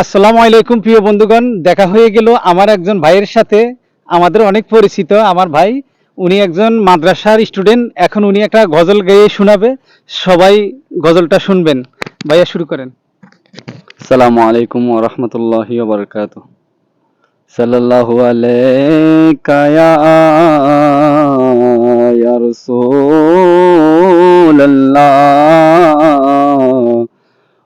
আসসালামু আলাইকুম প্রিয় বন্ধুগণ, দেখা হয়ে গেল আমার একজন ভাইয়ের সাথে, আমাদের অনেক পরিচিত আমার ভাই। উনি একজন মাদ্রাসার স্টুডেন্ট, এখন উনি একটা গজল গেয়ে শোনাবে, সবাই গজলটা শুনবেন। ভাইয়া শুরু করেন। আসসালামু আলাইকুম ওয়া রাহমাতুল্লাহি ওয়া বারাকাতুহু। সাল্লাল্লাহু আলাইকা ইয়া রাসূলাল্লাহ।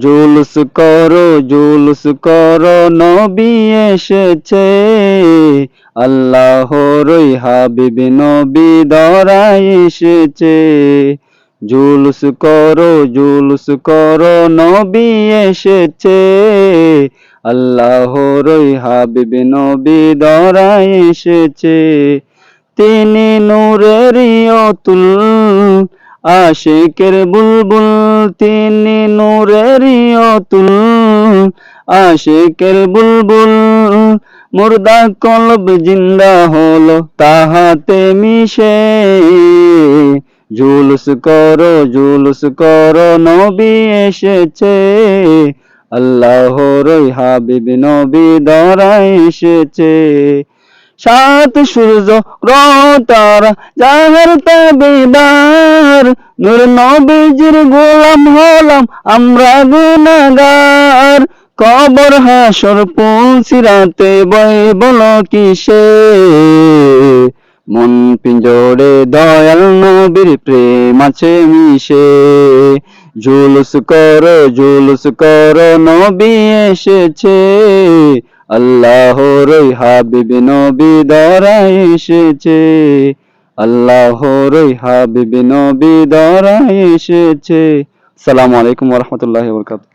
জুলুস করো জুলুস করো, নবী এসেছে। আল্লাহরই হাবিব নবী দরাই এসেছে। জুলুস করো জুলুস করো, নবী এসেছে। আল্লাহরই হাবিব নবী দরাই এসেছে। তিনি নূরেরই অতুল আশিকের বুলবুল, তিনি নূরেরই অতুল। আশিকের বুলবুল, মুর্দা কলব জিন্দা হলো, তাহাতে মিশে। জুলুস করো জুলুস করো, নবী এসেছে। আল্লাহর হাবিব নবী দরাই এসেছে। সাত সূর্য তারা যাহার তাবিদার নূর নবীজির গোলাম হলাম আমরা গুনাগার কবর হাসর পুলসিরাতে বই বলো কিসে? মন পিঞ্জরে দয়াল নবীর প্রেম আছে মিশে। জুলুস কর জুলুস কর, নবী এসেছে। আল্লাহর হাবিব নবী দরা এসেছে। আল্লাহর হাবিব নবী দরা এসেছে। সালামু আলাইকুম রহমতুল্লাহ বারাকাতুহু।